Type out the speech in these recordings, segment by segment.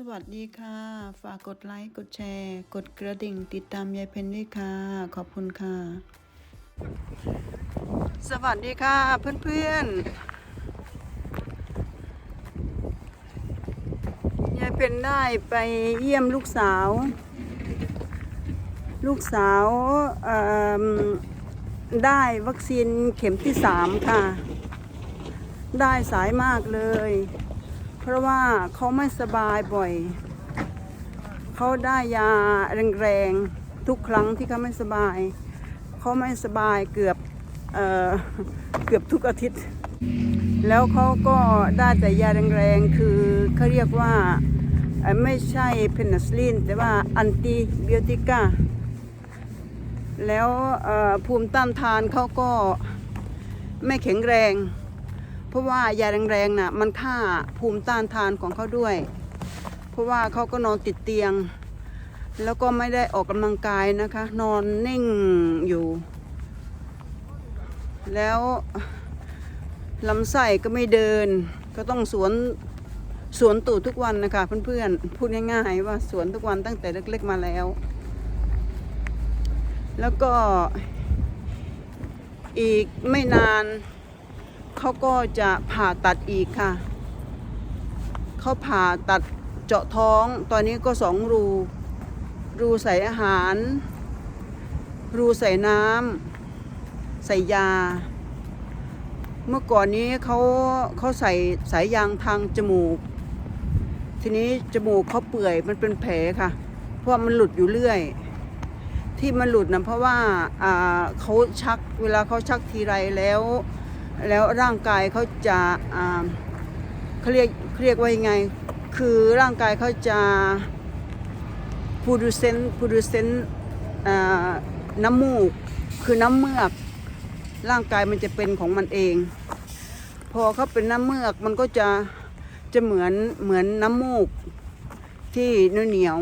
สวัสดีค่ะ ฝากกดไลค์ กดแชร์ กดกระดิ่ง ติดตามยายเพนด้วยค่ะ ขอบคุณค่ะ สวัสดีค่ะเพื่อนๆ ยายเพนได้ไปเยี่ยมลูกสาว ลูกสาวได้วัคซีนเข็มที่สามค่ะ ได้สายมากเลย เพราะว่าเขาไม่สบายบ่อย เขาได้ยาแรงๆ ทุกครั้งที่เขาไม่สบาย เขาไม่สบายเกือบเอ่อเกือบทุกอาทิตย์ แล้วเขาก็ได้แต่ยาแรงๆ คือเขาเรียกว่าไม่ใช่เพนิซิลินแต่ว่าอันติบิโอติกาแล้วภูมิต้านทานเขาก็ไม่แข็งแรง เพราะว่ายาแรงๆน่ะมันฆ่าภูมิต้านทานของเขาด้วย เพราะว่าเขาก็นอนติดเตียง แล้วก็ไม่ได้ออกกำลังกายนะคะ นอนนิ่งอยู่ แล้วลำไส้ก็ไม่เดิน ก็ต้องสวนสวนตูดทุกวันนะคะเพื่อนๆ พูดง่ายๆว่าสวนทุกวันตั้งแต่เล็กๆมาแล้ว แล้วก็อีกไม่นาน เขาก็จะผ่าตัดอีกค่ะ เขาผ่าตัดเจาะท้อง ตอนนี้ก็สองรู รูใส่อาหาร รูใส่น้ำใส่ยา เมื่อก่อนนี้เขาเขาใส่สายยางทางจมูก ทีนี้จมูกเขาเปื่อยมันเป็นแผลค่ะ เพราะว่ามันหลุดอยู่เรื่อยที่มันหลุดนะเพราะว่าอ่าเขาชักเวลาเขาชักทีไรแล้ว แล้วร่างกายเขาจะอ่าเขาเรียกเขาเรียกว่ายังไง คือร่างกายเขาจะพูดูเซนพูดูเซนน้ำมูกคือน้ำเมือกร่างกายมันจะเป็นของมันเอง พอเขาเป็นน้ำเมือกมันก็จะจะเหมือนเหมือนน้ำมูกที่เหนียว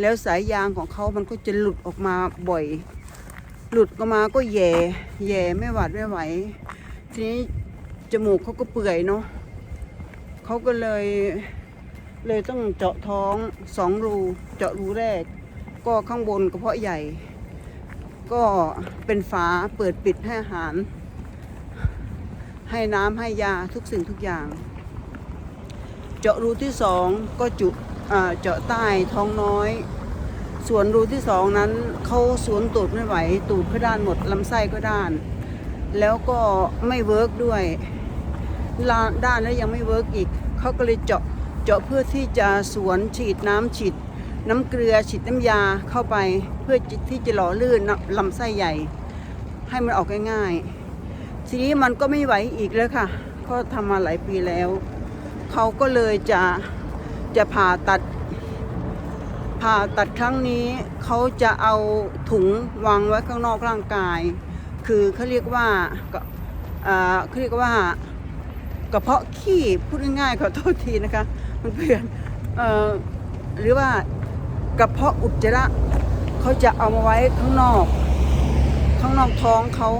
แล้วสายยางของเขามันก็จะหลุดออกมาบ่อย หลุดออกมาก็แย่ แย่ไม่หวาดไม่ไหว ทีนี้จมูกเขาก็เปื่อยเนาะเขาก็เลยเลยต้องเจาะท้องสองรูเจาะรูแรก ก็ข้างบนกระเพาะใหญ่ ก็เป็นฝาเปิดปิดให้อาหาร ให้น้ำให้ยาทุกสิ่งทุกอย่าง เจาะรูที่สองก็จุเจาะใต้ท้องน้อย ส่วนรูที่สองนั้นเขาสวนตูดไม่ไหว ตูดก็ด้านหมดลำไส้ก็ด้าน แล้วก็ไม่เวิร์กด้วยด้านแล้วยังไม่เวิร์กอีกเขาก็เลยเจาะเจาะเพื่อที่จะสวนฉีดน้ำฉีด น้ำเกลือฉีดน้ำยาเข้าไปเพื่อที่จะหล่อลื่นลำไส้ใหญ่ ให้มันออกง่ายๆทีนี้มันก็ไม่ไหวอีกแล้วค่ะเขาทำมาหลายปีแล้วเขาก็เลยจะจะผ่าตัดผ่าตัดครั้งนี้เขาจะเอาถุงวางไว้ข้างนอกร่างกาย คือเขาเรียกว่าก็เอ่อเขาเรียกว่ากระเพาะขี้พูดง่ายๆขอโทษทีนะคะเพื่อนเอ่อหรือว่ากระเพาะอุจจาระเขาจะเอามาไว้ข้างนอก ข้างนอกท้องเขา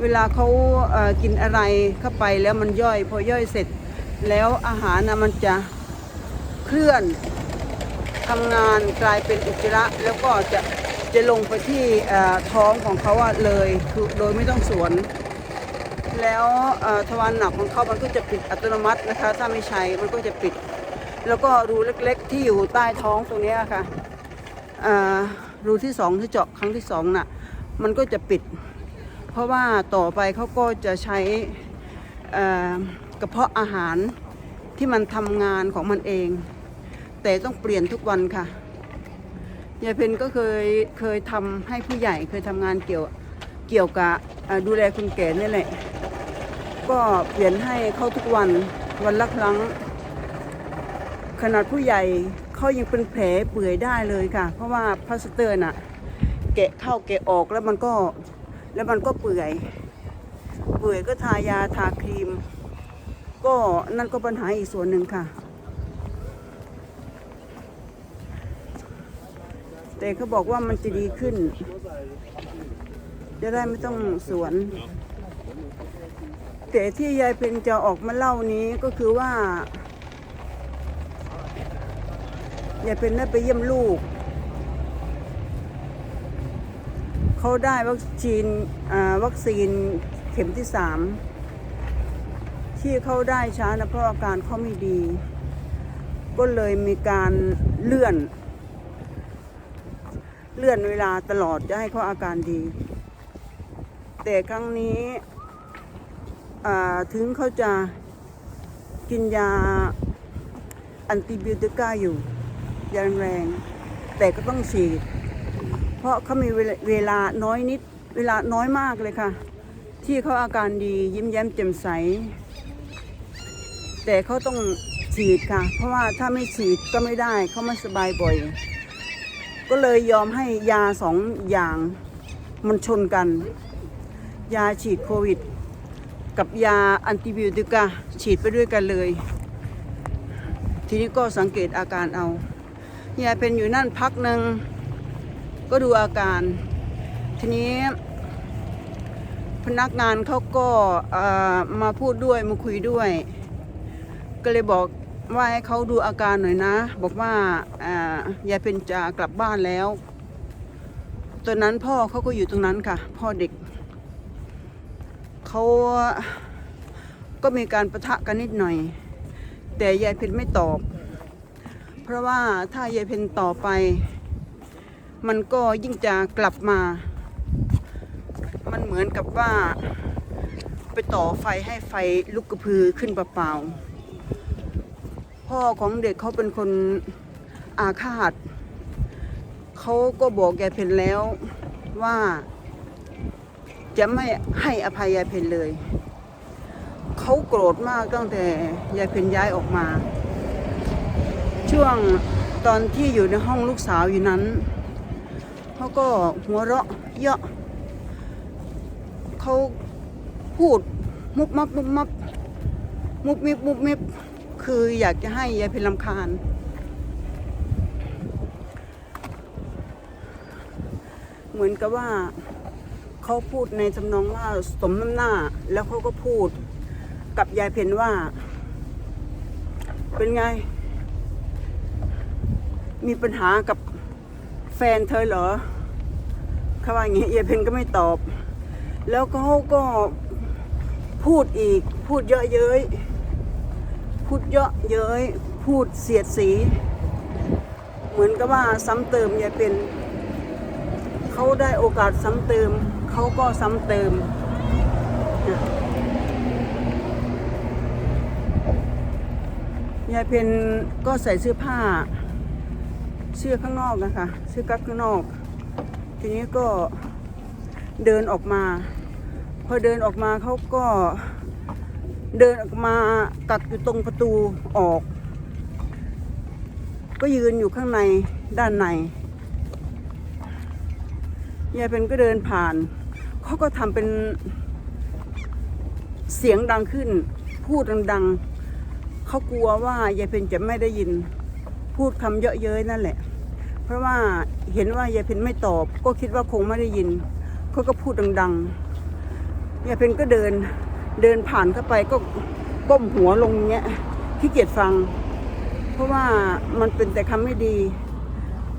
เวลาเขาเอ่อกินอะไรเข้าไปแล้วมันย่อย พอย่อยเสร็จ แล้วอาหารนะมันจะเคลื่อนทำงานกลายเป็นอุจจาระแล้วก็จะ จะลงไปที่ท้องของเขาเลยคือโดยไม่ต้องสวน แล้วทวารหนักของเขามันก็จะปิดอัตโนมัตินะคะ ถ้าไม่ใช้มันก็จะปิด แล้วก็รูเล็กๆ ที่อยู่ใต้ท้องตรงนี้ค่ะรูที่สองที่เจาะครั้งที่สองน่ะมันก็จะปิด เพราะว่าต่อไปเขาก็จะใช้กระเพาะอาหารที่มันทำงานของมันเอง แต่ต้องเปลี่ยนทุกวันค่ะ ยายเพนก็เคยเคยทำให้ผู้ใหญ่เคยทำงานเกี่ยวเกี่ยวกับดูแลคนแก่นี่แหละ ก็เปลี่ยนให้เขาทุกวันวันละครั้ง ขนาดผู้ใหญ่เขายังเป็นแผลเปื่อยได้เลยค่ะ เพราะว่าพลาสเตอร์น่ะแกะเข้าแกะออกแล้วมันก็แล้วมันก็เปื่อย เปื่อยก็ทายาทาครีม ก็นั่นก็ปัญหาอีกส่วนหนึ่งค่ะ แต่เขาบอกว่ามันจะดีขึ้น จะได้ไม่ต้องสวน แต่ที่ยายเพนจะออกมาเล่านี้ก็คือว่ายายเป็นได้ไปเยี่ยมลูก เขาได้วัคซีนอ่าวัคซีนเข็มที่สามที่เขาได้ช้านะเพราะอาการเขาไม่ดี ก็เลยมีการเลื่อน เลื่อนเวลาตลอดจะให้เขาอาการดี แต่ครั้งนี้อ่าถึงเขาจะกินยาแอนติบิวติก้าอยู่ยาแรง แต่ก็ต้องฉีด เพราะเขามีเวลาเวลาน้อยนิดเวลาน้อยมากเลยค่ะ ที่เขาอาการดียิ้มแย้มแจ่มใส แต่เขาต้องฉีดค่ะ เพราะว่าถ้าไม่ฉีดก็ไม่ได้เขาไม่สบายบ่อย ก็เลยยอมให้ยาสองอย่างมันชนกัน ยาฉีดโควิด กับยาแอนติบิวติกาฉีดไปด้วยกันเลย ทีนี้ก็สังเกตอาการเอายายเป็นอยู่นั่นพักหนึ่งก็ดูอาการ ทีนี้พนักงานเขาก็มาพูดด้วยมาคุยด้วย ก็เลยบอก ว่าให้เขาดูอาการหน่อยนะ บอกว่าอ่อยายเป็นจะกลับบ้านแล้ว ตอนนั้นพ่อเขาก็อยู่ตรงนั้นค่ะ พ่อเด็กเขาก็มีการประทะกันนิดหน่อย แต่ยายเพนไม่ตอบ เพราะว่าถ้ายายเพนต่อไป มันก็ยิ่งจะกลับมา มันเหมือนกับว่า ไปต่อไฟให้ไฟลุกกระพือขึ้นเปล่าๆ พ่อของเด็กเขาเป็นคนอาฆาต เขาก็บอกยายเพนแล้วว่า จะไม่ให้อภัยยายเพนเลย เขาโกรธมากตั้งแต่ยายเพนย้ายออกมา ช่วงตอนที่อยู่ในห้องลูกสาวอยู่นั้น เขาก็หัวเราะเยาะเขาพูดมุบมับมุบมับมุบมิบมุบมิบ คืออยากจะให้ยายเพนลำคาญ เหมือนกับว่าเขาพูดในจำนองว่าสมน้ำหน้า แล้วเขาก็พูดกับยายเพนว่า เป็นไง มีปัญหากับแฟนเธอเหรอเขาว่าอย่างนี้ยายเพนก็ไม่ตอบ แล้วเขาก็พูดอีกพูดเยอะเย้ย พูดเยอะเย้ยพูดเสียดสี เหมือนกับว่าซ้ำเติมยายเป็น เขาได้โอกาสซ้ำเติม เขาก็ซ้ำเติมยายเพนก็ใส่เสื้อผ้า เสื้อข้างนอกนะคะเสื้อกั๊กข้างนอก ทีนี้ก็เดินออกมา พอเดินออกมาเขาก็ เดินออกมากักอยู่ตรงประตูออก ก็ยืนอยู่ข้างในด้านในยายเป็นก็เดินผ่าน เขาก็ทำเป็นเสียงดังขึ้น พูดดังๆเขากลัวว่ายายเพนจะไม่ได้ยิน พูดคำเยอะเย้ยนั่นแหละ เพราะว่าเห็นว่ายายเพนไม่ตอบ ก็คิดว่าคงไม่ได้ยินเขาก็พูดดังๆยายเพนก็เดิน เดินผ่านเข้าไปก็ก้มหัวลงเงี้ยขี้เกียจฟัง เพราะว่ามันเป็นแต่คำไม่ดี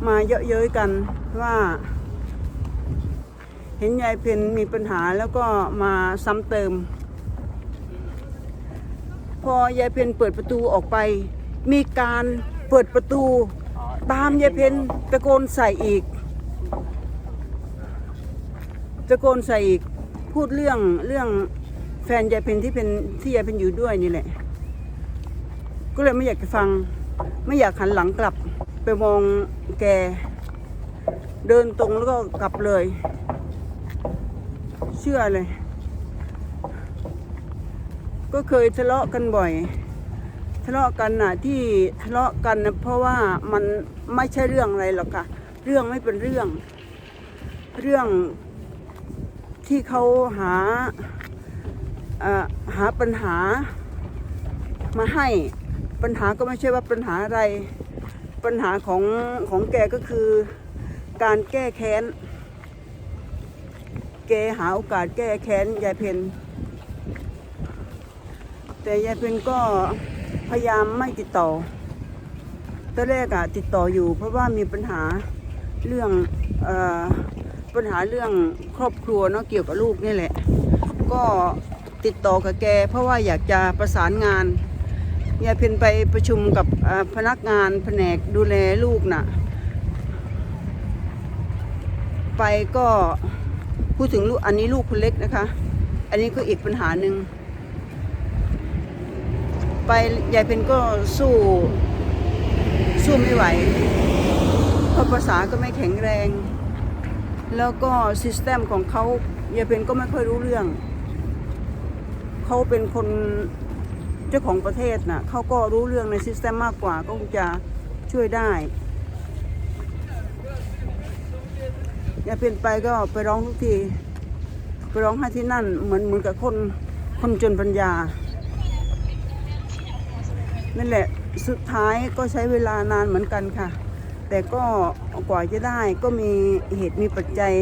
มาเยอะเย้ยกันว่า เห็นยายเพนมีปัญหาแล้วก็มาซ้ำเติม พอยายเพนเปิดประตูออกไป มีการเปิดประตูตามยายเพนตะโกนใส่อีกตะโกนใส่อีกพูดเรื่องเรื่อง แฟนยายเพนที่เป็นที่ยายเพนอยู่ด้วยนี่แหละ ก็เลยไม่อยากจะฟัง ไม่อยากหันหลังกลับ ไปมองแก เดินตรงแล้วก็กลับเลย เชื่อเลย ก็เคยทะเลาะกันบ่อย ทะเลาะกันน่ะที่ทะเลาะกันนะเพราะว่ามันไม่ใช่เรื่องอะไรหรอกค่ะ เรื่องไม่เป็นเรื่อง เรื่องที่เขาหา หาปัญหามาให้ปัญหาก็ไม่ใช่ว่าปัญหาอะไร ปัญหาของของแกก็คือการแก้แค้น แกหาโอกาสแก้แค้นยายเพนแต่ยายเพนก็พยายามไม่ติดต่อตอนแรกอะติดต่ออยู่ เพราะว่ามีปัญหาเรื่องอปัญหาเรื่องครอบครัวเนาะเกี่ยวกับลูกนี่แหละ ก็ ติดต่อกับแก เพราะว่าอยากจะประสานงานยายเพ็ญไปประชุมกับพนักงานแผนกดูแลลูกน่ะ ไปก็พูดถึงลูกอันนี้ลูกคนเล็กนะคะ อันนี้ก็อีกปัญหาหนึ่งไปยายเพ็ญก็สู้สู้ไม่ไหวเพราะภาษาก็ไม่แข็งแรง แล้วก็ซิสเต็มของเขายายเพ็ญก็ไม่ค่อยรู้เรื่อง เขาเป็นคนเจ้าของประเทศน่ะเขาก็รู้เรื่องในซิสเต็มมากกว่าก็คงจะช่วยได้ยาเพ็ญไปก็ไปร้องทุกทีไปร้องให้ที่นั่นเหมือนเหมือนกับคนคนจนปัญญา นั่นแหละสุดท้ายก็ใช้เวลานานเหมือนกันค่ะ แต่ก็กว่าจะได้ก็มีเหตุมีปัจจัย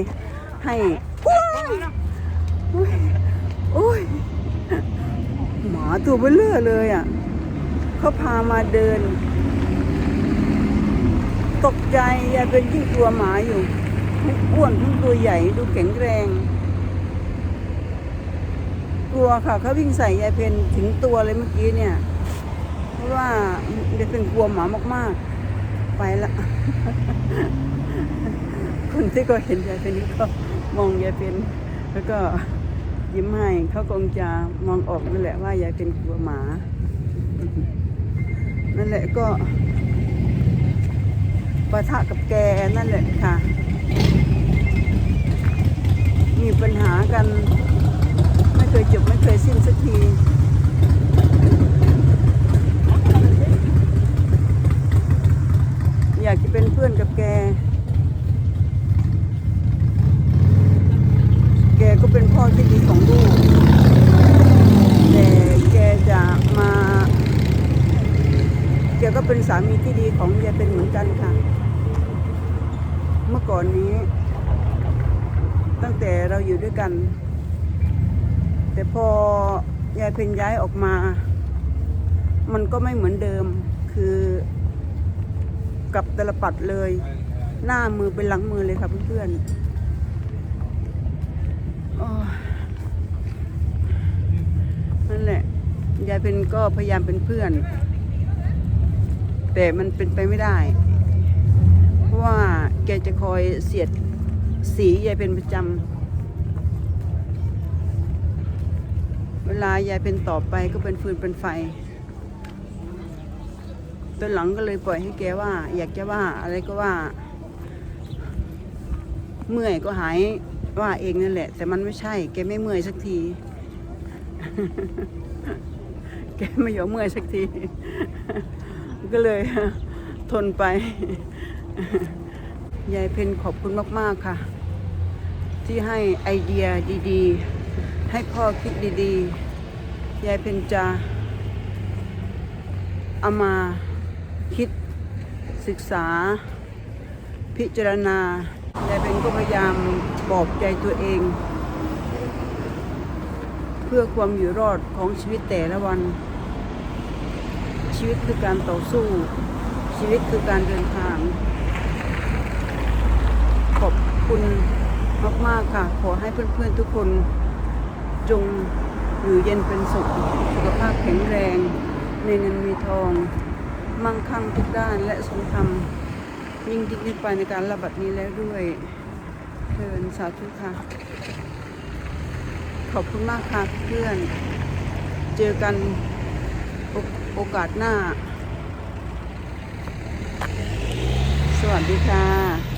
ให้โอ้ยโอ้ยโอ้ยหมา ตัวเบลเลอร์เลยอะเขาพามาเดิน ตกใจยายเป็นยิ่งกลัวหมาอยู่ทั้งอ้วนทั้งตัวใหญ่ดูแข็งแรง กลัวค่ะเขาวิ่งใส่ยายเพนถึงตัวเลยเมื่อกี้เนี่ย เพราะว่าเด็กเป็นกลัวหมามากๆ ไปละ คนที่ก็เห็นยายเป็นก็มองยายเป็นแล้วก็ ยิ้มให้เขาคงจะมองออกนั่นแหละว่ายายเป็นกลัวหมา นั่นแหละก็ปะทะกับแกนั่นแหละค่ะ มีปัญหากัน ไม่เคยจบไม่เคยสิ้นสักทีอยากจะเป็นเพื่อนกับแก แกก็เป็นพ่อที่ดีของลูก แต่แกจะมา แกก็เป็นสามีที่ดีของยายเป็นเหมือนกันค่ะ เมื่อก่อนนี้ ตั้งแต่เราอยู่ด้วยกัน แต่พอยายเพ็ญย้ายออกมา มันก็ไม่เหมือนเดิม คือ กับตลปัดเลย หน้ามือเป็นหลังมือเลยค่ะเพื่อนๆ นั่นแหละ ยายเป็นก็พยายามเป็นเพื่อน แต่มันเป็นไปไม่ได้ เพราะว่าแกจะคอยเสียดสียายเป็นประจำ เวลายายเป็นต่อไปก็เป็นฟืนเป็นไฟตอนหลังก็เลยปล่อยให้แกว่า อยากจะว่าอะไรก็ว่า เมื่อยก็หาย ว่าเองนั่นแหละ แต่มันไม่ใช่ แกไม่เมื่อยสักที แกไม่ยอมเมื่อยสักที ก็เลยทนไป ยายเพนขอบคุณมาก ๆ ค่ะ ที่ให้ไอเดียดี ๆ ให้พ่อคิดดีๆ ยายเพนจะเอามาคิดศึกษา พิจารณา ยายเพนก็พยายามปลอบใจตัวเอง เพื่อความอยู่รอดของชีวิตแต่ละวัน ชีวิตคือการต่อสู้ ชีวิตคือการเดินทาง ขอบคุณมากๆค่ะ ขอให้เพื่อนๆทุกคนจงอยู่เย็นเป็นสุข สุขภาพแข็งแรง ในเงินมีทอง มั่งคั่งทุกด้านและทรงธรรม ยิ่งดิ้นไปในการระบัดนี้แล้วด้วยเชิญสาธุค่ะ ขอบคุณมากค่ะเพื่อน เจอกันโอกาสหน้า สวัสดีค่ะ